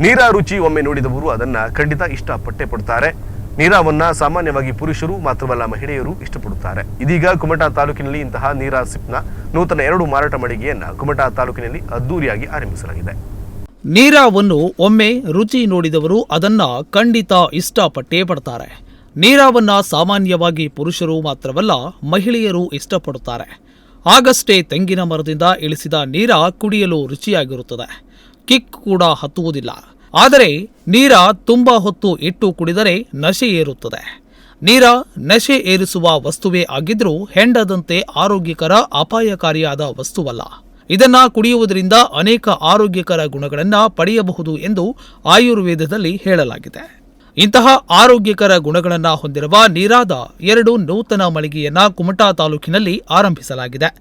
ನೀರ ರುಚಿ ಒಮ್ಮೆ ನೋಡಿದವರು ಅದನ್ನ ಖಂಡಿತ ಇಷ್ಟಪಟ್ಟೆ ಪಡ್ತಾರೆ. ನೀರಾವನ್ನ ಸಾಮಾನ್ಯವಾಗಿ ಪುರುಷರು ಮಾತ್ರವಲ್ಲ ಮಹಿಳೆಯರು ಇಷ್ಟಪಡುತ್ತಾರೆ. ಇದೀಗ ಕುಮಟಾ ತಾಲೂಕಿನಲ್ಲಿ ಇಂತಹ ನೀರಾ ಸಿಪ್ನ ನೂತನ ಎರಡು ಮಾರಾಟ ಮಳಿಗೆಯನ್ನ ಕುಮಟಾ ತಾಲೂಕಿನಲ್ಲಿ ಅದ್ದೂರಿಯಾಗಿ ಆರಂಭಿಸಲಾಗಿದೆ. ನೀರಾವನ್ನು ಒಮ್ಮೆ ರುಚಿ ನೋಡಿದವರು ಅದನ್ನ ಖಂಡಿತ ಇಷ್ಟಪಟ್ಟೇ ಪಡ್ತಾರೆ. ನೀರಾವನ್ನ ಸಾಮಾನ್ಯವಾಗಿ ಪುರುಷರು ಮಾತ್ರವಲ್ಲ ಮಹಿಳೆಯರು ಇಷ್ಟಪಡುತ್ತಾರೆ. ಆಗಷ್ಟೇ ತೆಂಗಿನ ಮರದಿಂದ ಇಳಿಸಿದ ನೀರ ಕುಡಿಯಲು ರುಚಿಯಾಗಿರುತ್ತದೆ. ಕಿಕ್ ಕೂಡ ಹತ್ತುವುದಿಲ್ಲ. ಆದರೆ ನೀರ ತುಂಬ ಹೊತ್ತು ಇಟ್ಟು ಕುಡಿದರೆ ನಶೆ ಏರುತ್ತದೆ. ನೀರ ನಶೆ ಏರಿಸುವ ವಸ್ತುವೇ ಆಗಿದ್ರೂ ಹೆಂಡದಂತೆ ಆರೋಗ್ಯಕರ ಅಪಾಯಕಾರಿಯಾದ ವಸ್ತುವಲ್ಲ. ಇದನ್ನ ಕುಡಿಯುವುದರಿಂದ ಅನೇಕ ಆರೋಗ್ಯಕರ ಗುಣಗಳನ್ನು ಪಡೆಯಬಹುದು ಎಂದು ಆಯುರ್ವೇದದಲ್ಲಿ ಹೇಳಲಾಗಿದೆ. ಇಂತಹ ಆರೋಗ್ಯಕರ ಗುಣಗಳನ್ನು ಹೊಂದಿರುವ ನೀರಾದ ಎರಡು ನೂತನ ಮಳಿಗೆಯನ್ನ ಕುಮಟಾ ತಾಲೂಕಿನಲ್ಲಿ ಆರಂಭಿಸಲಾಗಿದೆ.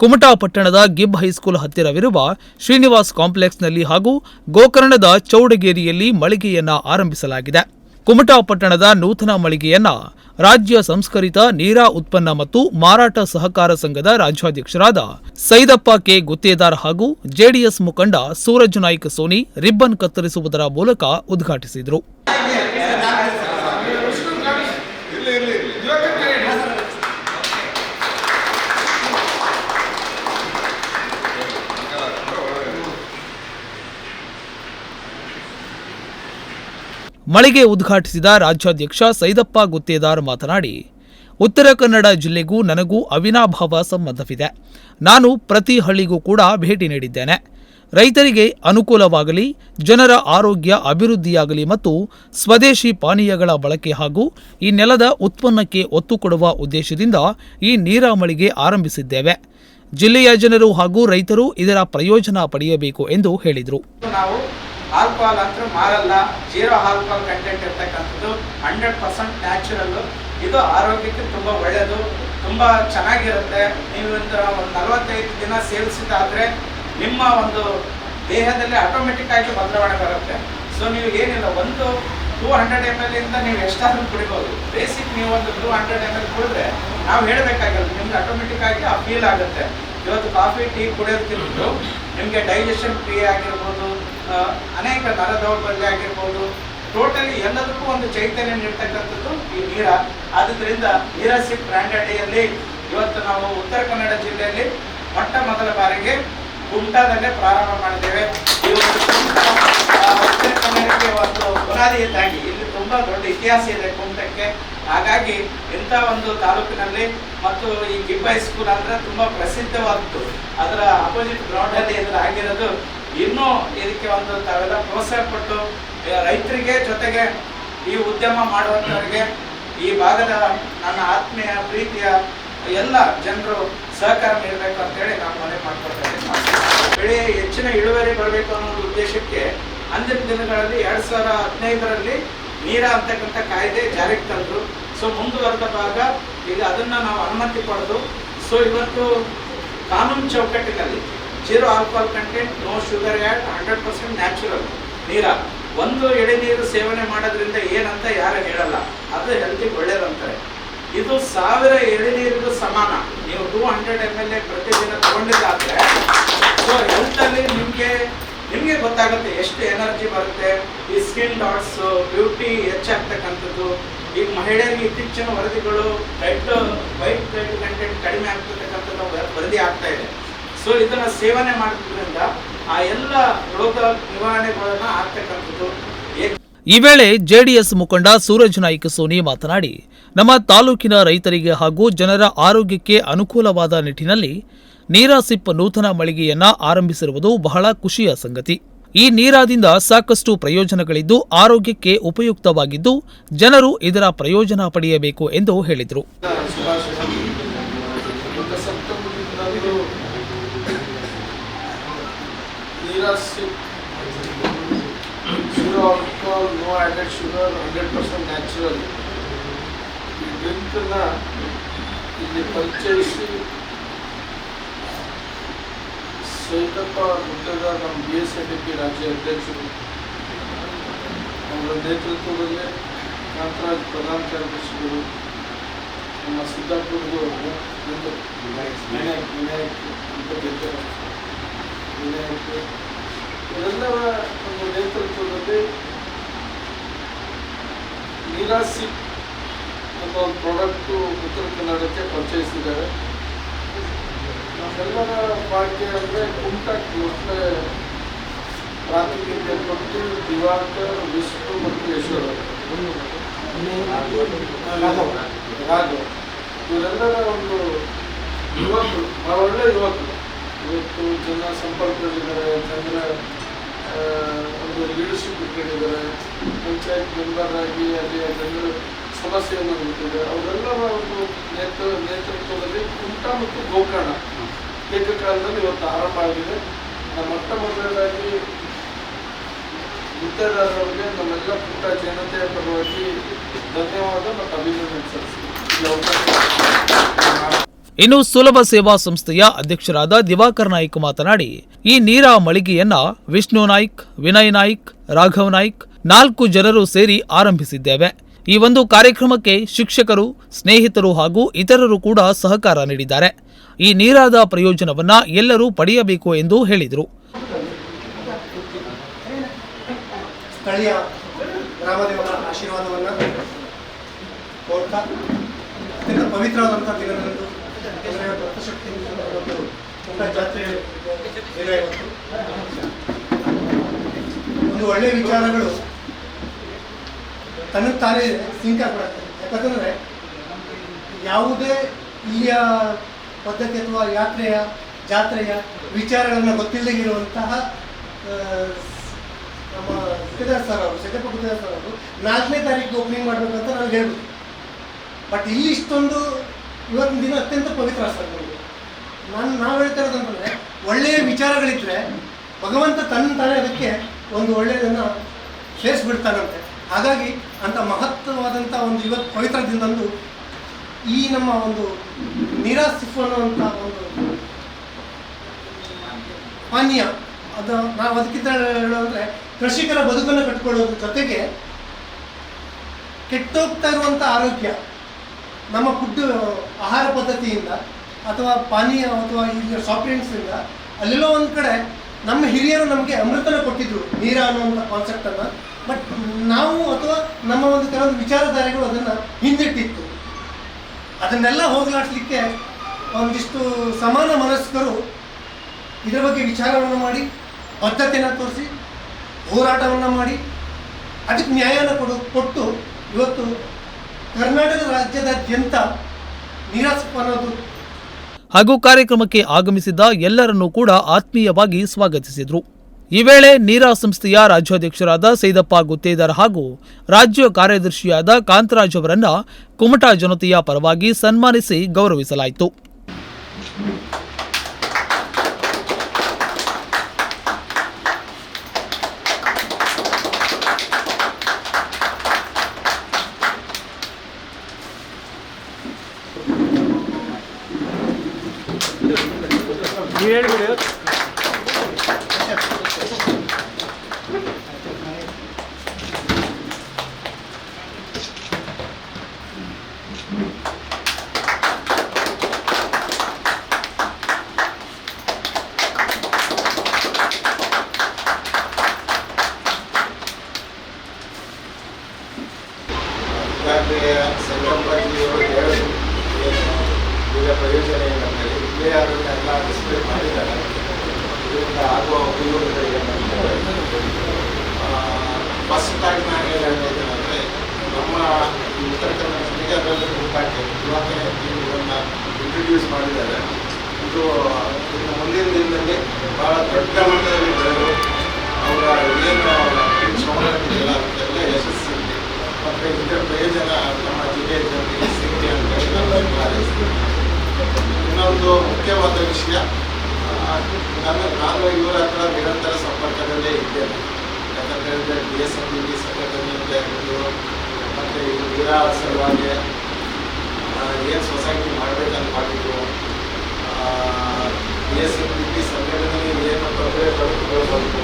ಕುಮಟಾ ಪಟ್ಟಣದ ಗಿಬ್ ಹೈಸ್ಕೂಲ್ ಹತ್ತಿರವಿರುವ ಶ್ರೀನಿವಾಸ್ ಕಾಂಪ್ಲೆಕ್ಸ್ನಲ್ಲಿ ಹಾಗೂ ಗೋಕರ್ಣದ ಚೌಡಗೇರಿಯಲ್ಲಿ ಮಳಿಗೆಯನ್ನ ಆರಂಭಿಸಲಾಗಿದೆ. ಕುಮಟಾ ಪಟ್ಟಣದ ನೂತನ ಮಳಿಗೆಯನ್ನ ರಾಜ್ಯ ಸಂಸ್ಕರಿತ ನೀರಾ ಉತ್ಪನ್ನ ಮತ್ತು ಮಾರಾಟ ಸಹಕಾರ ಸಂಘದ ರಾಜ್ಯಾಧ್ಯಕ್ಷರಾದ ಸೈದಪ್ಪ ಕೆ. ಗುತ್ತೇದಾರ್ ಹಾಗೂ ಜೆಡಿಎಸ್ ಮುಖಂಡ ಸೂರಜ್ ನಾಯ್ಕ ಸೋನಿ ರಿಬ್ಬನ್ ಕತ್ತರಿಸುವುದರ ಮೂಲಕ ಉದ್ಘಾಟಿಸಿದರು. ಮಳಿಗೆ ಉದ್ಘಾಟಿಸಿದ ರಾಜ್ಯಾಧ್ಯಕ್ಷ ಸೈದಪ್ಪ ಗುತ್ತೇದಾರ್ ಮಾತನಾಡಿ, ಉತ್ತರ ಕನ್ನಡ ಜಿಲ್ಲೆಗೂ ನನಗೂ ಅವಿನಾಭಾವ ಸಂಬಂಧವಿದೆ. ನಾನು ಪ್ರತಿ ಹಳ್ಳಿಗೂ ಕೂಡ ಭೇಟಿ ನೀಡಿದ್ದೇನೆ. ರೈತರಿಗೆ ಅನುಕೂಲವಾಗಲಿ, ಜನರ ಆರೋಗ್ಯ ಅಭಿವೃದ್ಧಿಯಾಗಲಿ ಮತ್ತು ಸ್ವದೇಶಿ ಪಾನೀಯಗಳ ಬಳಕೆ ಹಾಗೂ ಈ ನೆಲದ ಉತ್ಪನ್ನಕ್ಕೆ ಒತ್ತು ಕೊಡುವ ಉದ್ದೇಶದಿಂದ ಈ ನೀರಾಮಳಿಗೆ ಆರಂಭಿಸಿದ್ದೇವೆ. ಜಿಲ್ಲೆಯ ಜನರು ಹಾಗೂ ರೈತರು ಇದರ ಪ್ರಯೋಜನ ಪಡೆಯಬೇಕು ಎಂದು ಹೇಳಿದರು. ಆಲ್ಕೋಹಾಲ್ ಅಂತೂ ಮಾರಲ್ಲ, ಜೀರೋ ಆಲ್ಕೋಹಾಲ್ ಕಂಟೆಂಟ್ ಇರ್ತಕ್ಕಂಥದ್ದು ಹಂಡ್ರೆಡ್ ಪರ್ಸೆಂಟ್ ನ್ಯಾಚುರಲ್ಲು ಇದು ಆರೋಗ್ಯಕ್ಕೆ ತುಂಬ ಒಳ್ಳೆಯದು ತುಂಬ ಚೆನ್ನಾಗಿರುತ್ತೆ. ನೀವು ಒಂದು ನಲವತ್ತೈದು ದಿನ ಸೇವಿಸಿದಾದರೆ ನಿಮ್ಮ ಒಂದು ದೇಹದಲ್ಲಿ ಆಟೋಮೆಟಿಕ್ ಆಗಿ ಬದಲಾವಣೆ ಬರುತ್ತೆ. ಸೊ ನೀವು ಏನಿಲ್ಲ, ಒಂದು ಟೂ ಹಂಡ್ರೆಡ್ ಎಂ ಎಲ್ ಇಂದ ನೀವು ಎಷ್ಟಾದರೂ ಕುಡಿಬೋದು. ಬೇಸಿಕ್ ನೀವು ಒಂದು ಟೂ ಹಂಡ್ರೆಡ್ ಎಂ ಎಲ್ ಕುಡಿದ್ರೆ ನಾವು ಹೇಳಬೇಕಾಗಿಲ್ಲ ನಿಮ್ಗೆ ಆಟೋಮೆಟಿಕ್ ಆಗಿ ಆ ಫೀಲ್ ಆಗುತ್ತೆ. ಇವತ್ತು ಕಾಫಿ ಟೀ ಕುಡಿಯೋದಕ್ಕಿಂತ ನಿಮಗೆ ಡೈಜೆಷನ್ ಕ್ರಿಯೆ ಆಗಿರ್ಬೋದು ಅನೇಕ ನರ ದೌರ್ಬಲ್ಯ ಆಗಿರ್ಬೋದು ಟೋಟಲಿ ಎಲ್ಲದಕ್ಕೂ ಒಂದು ಚೈತನ್ಯ ನೀಡ್ತಕ್ಕಂಥದ್ದು ಈ ನೀರ. ಆದುದರಿಂದ ನೀರಸಿ ಬ್ರ್ಯಾಂಡೆಡಿಯಲ್ಲಿ ಇವತ್ತು ನಾವು ಉತ್ತರ ಕನ್ನಡ ಜಿಲ್ಲೆಯಲ್ಲಿ ಮೊಟ್ಟ ಮೊದಲ ಬಾರಿಗೆ ಕುಮಟಾದಲ್ಲೇ ಪ್ರಾರಂಭ ಮಾಡಿದ್ದೇವೆ. ಉತ್ತರ ಕನ್ನಡಕ್ಕೆ ಒಂದು ಬುನಾದಿ ಇದ್ದಾಗಿ ಇಲ್ಲಿ ತುಂಬ ದೊಡ್ಡ ಇತಿಹಾಸ ಇದೆ ಕುಮಟಕ್ಕೆ ಹಾಗಾಗಿ ಇಂಥ ಒಂದು ತಾಲೂಕಿನಲ್ಲಿ ಮತ್ತು ಈ ಗಿಬ್ಬ ಸ್ಕೂಲ್ ಅಂದ್ರೆ ತುಂಬಾ ಪ್ರಸಿದ್ಧವಾದದ್ದು. ಅದರ ಅಪೋಸಿಟ್ ಗ್ರೌಂಡಲ್ಲಿ ಇದ್ರ ಆಗಿರೋದು. ಇನ್ನೂ ಇದಕ್ಕೆ ಒಂದು ತಾವೆಲ್ಲ ಪ್ರೋತ್ಸಾಹ ಕೊಟ್ಟು ರೈತರಿಗೆ ಜೊತೆಗೆ ಈ ಉದ್ಯಮ ಮಾಡುವಂಥವ್ರಿಗೆ ಈ ಭಾಗದ ನನ್ನ ಆತ್ಮೀಯ, ಪ್ರೀತಿಯ ಎಲ್ಲ ಜನರು ಸಹಕಾರ ನೀಡಬೇಕು ಅಂತೇಳಿ ನಾನು ಮನೆ ಮಾಡ್ಕೊಳ್ತೇನೆ ಬೆಳೆ ಹೆಚ್ಚಿನ ಇಳುವರಿ ಬರಬೇಕು ಅನ್ನೋ ಉದ್ದೇಶಕ್ಕೆ ಅಂದಿನ ದಿನಗಳಲ್ಲಿ ಎರಡು ಸಾವಿರ ಹದಿನೈದರಲ್ಲಿ ನೀರ ಅಂತಕ್ಕಂಥ ಕಾಯ್ದೆ ಜಾರಿಗೆ ತಂದರು. ಸೊ ಮುಂದುವರೆದ ಭಾಗ ಈಗ ಅದನ್ನ ನಾವು ಅನುಮತಿ ಪಡೆದು ಸೊ ಇವತ್ತು ಕಾನೂನು ಚೌಕಟ್ಟಿನಲ್ಲಿ zero alcohol content, no sugar add, hundred percent natural ನೀರ. ಒಂದು ಎಳೆನೀರು ಸೇವನೆ ಮಾಡೋದ್ರಿಂದ ಏನಂತ ಯಾರು ಹೇಳಲ್ಲ. ಅದು ಹೆಲ್ತಿಗೆ ಒಳ್ಳೇದಂತಾರೆ. ಇದು ಸಾವಿರ ಎಳೆನೀರಿಗೂ ಸಮಾನ. ನೀವು ಟೂ ಹಂಡ್ರೆಡ್ ಎಂ ಎಲ್ ಎ ಪ್ರತಿದಿನ ತಗೊಂಡಿದ್ದಾದ್ರೆ ಸೊ ಹೆಲ್ತಲ್ಲಿ ನಿಮಗೆ ಎಷ್ಟು ಎನರ್ಜಿ ಬರುತ್ತೆ. ಈ ಸ್ಕಿನ್ ಡಾಟ್ಸ್ ಬ್ಯೂಟಿ ಹೆಚ್ಚಾಗ್ತಕ್ಕಂಥದ್ದು. ಈ ಮಹಿಳೆಯರಿಗೆ ಇತ್ತೀಚಿನ ವರದಿಗಳು ಬ್ಲಡ್ ವೈಟ್ ಬ್ಲಡ್ ಕಂಟೆಂಟ್ ಕಡಿಮೆ ಆಗ್ತಕ್ಕಂಥದ್ದು ವರದಿ ಆಗ್ತಾ ಇದೆ. ಸೊ ಇದನ್ನ ಸೇವನೆ ಮಾಡೋದ್ರಿಂದ ಆ ಎಲ್ಲ ರೋಗ ನಿವಾರಣೆಗಳನ್ನ ಆಗ್ತಕ್ಕಂಥದ್ದು. ಈ ವೇಳೆ ಜೆಡಿಎಸ್ ಮುಖಂಡ ಸೂರಜ್ ನಾಯ್ಕ ಸೋನಿ ಮಾತನಾಡಿ, ನಮ್ಮ ತಾಲೂಕಿನ ರೈತರಿಗೆ ಹಾಗೂ ಜನರ ಆರೋಗ್ಯಕ್ಕೆ ಅನುಕೂಲವಾದ ನಿಟ್ಟಿನಲ್ಲಿ ನೀರಾಸಿಪ್ ನೂತನ ಮಳಿಗೆಯನ್ನ ಆರಂಭಿಸಿರುವುದು ಬಹಳ ಖುಷಿಯ ಸಂಗತಿ. ಈ ನೀರಾದಿಂದ ಸಾಕಷ್ಟು ಪ್ರಯೋಜನಗಳಿದ್ದು ಆರೋಗ್ಯಕ್ಕೆ ಉಪಯುಕ್ತವಾಗಿದ್ದು ಜನರು ಇದರ ಪ್ರಯೋಜನ ಪಡೆಯಬೇಕು ಎಂದು ಹೇಳಿದರು. ಶುಭಾಶಯ ಗತ ಸಪ್ತಮದಿಂದಲೂ ನೀರಾಸಿ zero alcohol, no added sugar, hundred percent natural ಈ ಡ್ರಿಂಕನ್ನ ಇಲ್ಲಿ ಸೈತಪ್ಪ ಮುದ್ದದ ನಮ್ಮ ಬಿ ಎಸ್ ಡಿ ರಾಜ್ಯ ಅಧ್ಯಕ್ಷರು. ಅವರ ನೇತೃತ್ವದಲ್ಲಿ ನಾಗರಾಜ್ ಪ್ರಧಾನ ಕಾರ್ಯದರ್ಶಿಗಳು ನಮ್ಮ ಸಿದ್ದಾಪುರದ್ದು ಒಂದು ವಿನಾಯಕ್ ವಿನಾಯಕ್ ಇಪ್ಪತ್ತೆಂಟು ವಿನಾಯಕ್ ಇವರೆಲ್ಲರ ಒಂದು ನೇತೃತ್ವದಲ್ಲಿ ನೀರಾಸಿ ಅನ್ನೋ ಒಂದು ಪ್ರಾಡಕ್ಟು ಉತ್ತರ ಕನ್ನಡಕ್ಕೆ ಪರಿಚಯಿಸಿದ್ದಾರೆ ನಮ್ಮೆಲ್ಲರ ಭಾಗ್ಯ ಅಂದರೆ ಕುಂಟಕ್ ಮತ್ತೆ ಪ್ರಾತಿನಿಧ್ಯ ಕೊಟ್ಟು ದಿವಾಕರ್ ವಿಷ್ಣು ಮತ್ತು ಯಶೋಧ. ರಾಘವ್. ಇವರೆಲ್ಲರ ಒಂದು ಯುವಕರು ಬಹಳ ಒಳ್ಳೆ ಯುವಕರು. ಇವತ್ತು ಜನ ಸಂಪರ್ಕದಲ್ಲಿದ್ದಾರೆ ಆ, ಒಂದು ಲೀಡರ್ಶಿಪ್ ಇಟ್ಕೊಂಡಿದ್ದಾರೆ. ಪಂಚಾಯತ್ ಮೆಂಬರ್ ಆಗಿ ಅಲ್ಲಿ ಜನರ ಸಮಸ್ಯೆಯನ್ನು ಬಿಟ್ಟಿದ್ದಾರೆ ಅವರೆಲ್ಲರ ಒಂದು ನೇತೃ ನೇತೃತ್ವದಲ್ಲಿ ಕುಂಟ ಮತ್ತು ಗೋಕರ್ಣ. ಏಕಕಾಲದಲ್ಲಿ ಇವತ್ತು ಆರಂಭ ಆಗಿದೆ. ನಮ್ಮ ಮೊಟ್ಟ ಮೊದಲನೇದಾಗಿ ಗುತ್ತೇದಾರರಿಗೆ ನಮ್ಮೆಲ್ಲ ಪುಟ್ಟ ಜನತೆಯ ಪರವಾಗಿ ಧನ್ಯವಾದ ಮತ್ತು ಅಭಿನಂದನೆ ಸಲ್ಲಿಸಿ ಇನ್ನು ಸುಲಭ ಸೇವಾ ಸಂಸ್ಥೆಯ ಅಧ್ಯಕ್ಷರಾದ ದಿವಾಕರ್ ನಾಯ್ಕ್ ಮಾತನಾಡಿ, ಈ ನೀರ ಮಳಿಗೆಯನ್ನ ವಿಷ್ಣು ನಾಯ್ಕ್, ವಿನಯ್ ನಾಯ್ಕ್, ರಾಘವ್ ನಾಯ್ಕ್ ನಾಲ್ಕು ಜನರು ಸೇರಿ ಆರಂಭಿಸಿದ್ದೇವೆ. ಈ ಒಂದು ಕಾರ್ಯಕ್ರಮಕ್ಕೆ ಶಿಕ್ಷಕರು, ಸ್ನೇಹಿತರು ಹಾಗೂ ಇತರರು ಕೂಡ ಸಹಕಾರ ನೀಡಿದ್ದಾರೆ. ಈ ನೀರಾದ ಪ್ರಯೋಜನವನ್ನು ಎಲ್ಲರೂ ಪಡೆಯಬೇಕು ಎಂದು ಹೇಳಿದರು. ಸ್ಥಳೀಯ ರಾಮದೇವರ ಆಶೀರ್ವಾದವನ್ನು ಕೋರ್ತಾ, ಅತ್ಯಂತ ಪವಿತ್ರವಾದಂಥ ದಿನದಂದು ಭಕ್ತಶಕ್ತಿ ಒಂದು ಜಾತ್ರೆ ದಿನ ಇವತ್ತು ಒಂದು ಒಳ್ಳೆಯ ವಿಚಾರಗಳು ತನ್ನ ತಾನೇ ಸಿಂಕ್ ಆಗ್ಬಿಡತ್ತೆ ಯಾಕಂತಂದರೆ ಯಾವುದೇ ಇಲ್ಲಿಯ ಪದ್ಧತಿ ಅಥವಾ ಯಾತ್ರೆಯ, ಜಾತ್ರೆಯ ವಿಚಾರಗಳನ್ನು ಗೊತ್ತಿಲ್ಲದೆ ಇರುವಂತಹ ನಮ್ಮ ಗುತ್ತೇದಾರ್ ಸರ್ ಅವರು ಸಿದ್ದಪ್ಪ ಗುತ್ತೇದಾರ್ ಸರ್ ಅವರು ನಾಲ್ಕನೇ ತಾರೀಕು ಓಪನಿಂಗ್ ಮಾಡಬೇಕಂತ ನಾವು ಹೇಳ್ಬೋದು ಬಟ್ ಇಲ್ಲಿ ಇಷ್ಟೊಂದು ಇವತ್ತಿನ ದಿನ ಅತ್ಯಂತ ಪವಿತ್ರ ಸರ್ ನಮಗೆ ನಾನು, ನಾವು ಹೇಳ್ತಾ ಇರೋದಂತಂದರೆ ಒಳ್ಳೆಯ ವಿಚಾರಗಳಿದ್ದರೆ ಭಗವಂತ ತನ್ನ ತಾನೇ ಅದಕ್ಕೆ ಒಂದು ಒಳ್ಳೆಯದನ್ನು ಸೇರಿಸ್ಬಿಡ್ತಾನಂತೆ. ಹಾಗಾಗಿ ಅಂಥ ಮಹತ್ವವಾದಂಥ ಒಂದು ಇವತ್ತು ಪವಿತ್ರ ದಿನದಂದು ಈ ನಮ್ಮ ಒಂದು ನಿರಾಸಿಫು ಅನ್ನುವಂಥ ಒಂದು ಪಾನೀಯ ಅದು ನಾವು ಅದಕ್ಕಿಂತ ಹೇಳೋದ್ರೆ ಕೃಷಿಕರ ಬದುಕನ್ನು ಕಟ್ಕೊಳ್ಳೋದ್ರ ಜೊತೆಗೆ ಕೆಟ್ಟೋಗ್ತಾ ಇರುವಂಥ ಆರೋಗ್ಯ, ನಮ್ಮ ಫುಡ್, ಆಹಾರ ಪದ್ಧತಿಯಿಂದ ಅಥವಾ ಪಾನೀಯ ಅಥವಾ ಈಗ ಸಾಫ್ಟ್ವೇರ್ಸಿಂದ ಅಲ್ಲೆಲ್ಲೋ ಒಂದು ಕಡೆ ನಮ್ಮ ಹಿರಿಯರು ನಮಗೆ ಅಮೃತನ ಕೊಟ್ಟಿದ್ರು ನೀರ ಅನ್ನುವಂಥ ಕಾನ್ಸೆಪ್ಟನ್ನು ಬಟ್ ನಾವು ಅಥವಾ ನಮ್ಮ ಒಂದು ಕೆಲವೊಂದು ವಿಚಾರಧಾರೆಗಳು ಅದನ್ನು ಹಿಂದಿಟ್ಟಿತ್ತು. ಅದನ್ನೆಲ್ಲ ಹೋಗಲಾಡಿಸ್ಲಿಕ್ಕೆ ಒಂದಿಷ್ಟು ಸಮಾನ ಮನಸ್ಕರು ಇದರ ಬಗ್ಗೆ ವಿಚಾರವನ್ನು ಮಾಡಿ ಬದ್ಧತೆಯನ್ನು ತೋರಿಸಿ, ಹೋರಾಟವನ್ನು ಮಾಡಿ, ಅದಕ್ಕೆ ನ್ಯಾಯನ ಕೊಡು, ಕೊಟ್ಟು ಇವತ್ತು ಕರ್ನಾಟಕ ರಾಜ್ಯದಾದ್ಯಂತ ಅನ್ನೋದು ಹಾಗೂ ಕಾರ್ಯಕ್ರಮಕ್ಕೆ ಆಗಮಿಸಿದ್ದ ಎಲ್ಲರನ್ನೂ ಕೂಡ ಆತ್ಮೀಯವಾಗಿ ಸ್ವಾಗತಿಸಿದರು. ಈ ವೇಳೆ ನೀರಾ ಸಂಸ್ಥೆಯ ರಾಜ್ಯಾಧ್ಯಕ್ಷರಾದ ಸೈದಪ್ಪ ಗುತ್ತೇದಾರ್ ಹಾಗೂ ರಾಜ್ಯ ಕಾರ್ಯದರ್ಶಿಯಾದ ಕಾಂತರಾಜ್ ಅವರನ್ನ ಕುಮಟಾ ಜನತೆಯ ಪರವಾಗಿ ಸನ್ಮಾನಿಸಿ ಗೌರವಿಸಲಾಯಿತು ಈಗಾಗಲೇ ಸಂಗಮವಾಗಿಯವರು ಹೇಳಿದ್ರು ಏನು ಇದರ ಪ್ರಯೋಜನ ಏನಂದರೆ ಇಲ್ಲೇ ಅದನ್ನೆಲ್ಲ ಡಿಸ್ಪ್ಲೇ ಮಾಡಿದ್ದಾರೆ ಇದರಿಂದ ಆಗುವ ಉಪಯೋಗಗಳು ಏನಂದರೆ ಫಸ್ಟ್ ಆಗಿ ನಾನು ಏನು ಹೇಳ್ತಿದ್ದೇನೆಂದರೆ ನಮ್ಮ ಈ ಉತ್ತರ ಕನ್ನಡ ಜಿಲ್ಲೆಗೆ ಅದರಲ್ಲಿ ಊಟಕ್ಕೆ ಇವಾಗ ಇದನ್ನು ಇಂಟ್ರಡ್ಯೂಸ್ ಮಾಡಿದ್ದಾರೆ ಇದು ಇನ್ನು ಮುಂದಿನ ದಿನದಲ್ಲಿ ಬಹಳ ದೊಡ್ಡ ಮಟ್ಟದಲ್ಲಿ ಬೆಳೆದು ಅವರ ಏನು ಶ್ರಮಗಳಿದೆಯಲ್ಲ ಅದಕ್ಕೆಲ್ಲ ಯಶಸ್ಸಿದೆ ಮತ್ತು ಪ್ರಯೋಜನ ನಮ್ಮ ಜಿಲ್ಲೆಯ ಜನರಿಗೆ ಸಿಗಲಿ ಅಂತ ಹೇಳಿ ಹಾರೈಸ್ತೀನಿ ಇನ್ನೊಂದು ಮುಖ್ಯವಾದ ವಿಷಯ ನನ್ನ ನಾನು ಇವರ ಹತ್ರ ನಿರಂತರ ಸಂಪರ್ಕದಲ್ಲೇ ಇದ್ದೇನೆ. ಯಾಕಂತ ಹೇಳಿದ್ರೆ ಬಿ ಎಸ್ ಎಂ ಬಿ ಸಂಘಟನೆಯಿಂದ ಹಿಡಿದು ಮತ್ತು ವೀರ ಸಲುವಾಗಿ ಏನು ಸೊಸೈಟಿ ಮಾಡಬೇಕಂತ ಮಾಡಿದ್ರು ಬಿ ಎಸ್ ಎಂ ಬಿ ಸಂಘಟನೆಗೆ ಏನು ತೊಂದರೆ ತೊಡಕುಗಳು ಬಂತು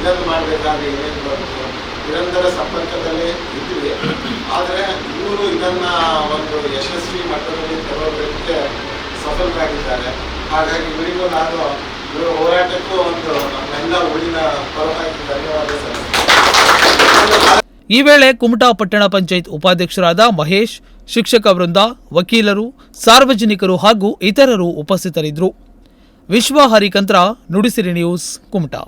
ಇದನ್ನು ಮಾಡಬೇಕಾದ್ರೆ ಏನೇನು ಬಂತು ನಿರಂತರ ಸಂಪರ್ಕದಲ್ಲೇ ಇದ್ವಿ ಆದರೆ ಇವರು ಇದನ್ನ ಒಂದು ಯಶಸ್ವಿ ಮಟ್ಟದಲ್ಲಿ ತರೋದಕ್ಕೆ ಸಫಲರಾಗಿದ್ದಾರೆ. ಹಾಗಾಗಿ ಇವರಿಗೂ ನಾನು ಇವರ ಹೋರಾಟಕ್ಕೂ ಒಂದು ನಮ್ಮೆಲ್ಲ ಊರಿನ ಪರವಾಗಿ ಧನ್ಯವಾದ ಸಲ್ಲಿಸ್ತೀನಿ. ಈ ವೇಳೆ ಕುಮಟಾ ಪಟ್ಟಣ ಪಂಚಾಯತ್ ಉಪಾಧ್ಯಕ್ಷರಾದ ಮಹೇಶ್, ಶಿಕ್ಷಕ ವೃಂದ, ವಕೀಲರು, ಸಾರ್ವಜನಿಕರು ಹಾಗೂ ಇತರರು ಉಪಸ್ಥಿತರಿದ್ದರು. ವಿಶ್ವ ಹರಿಕಂತ್ರ, ನುಡಿಸಿರಿ ನ್ಯೂಸ್, ಕುಮಟಾ.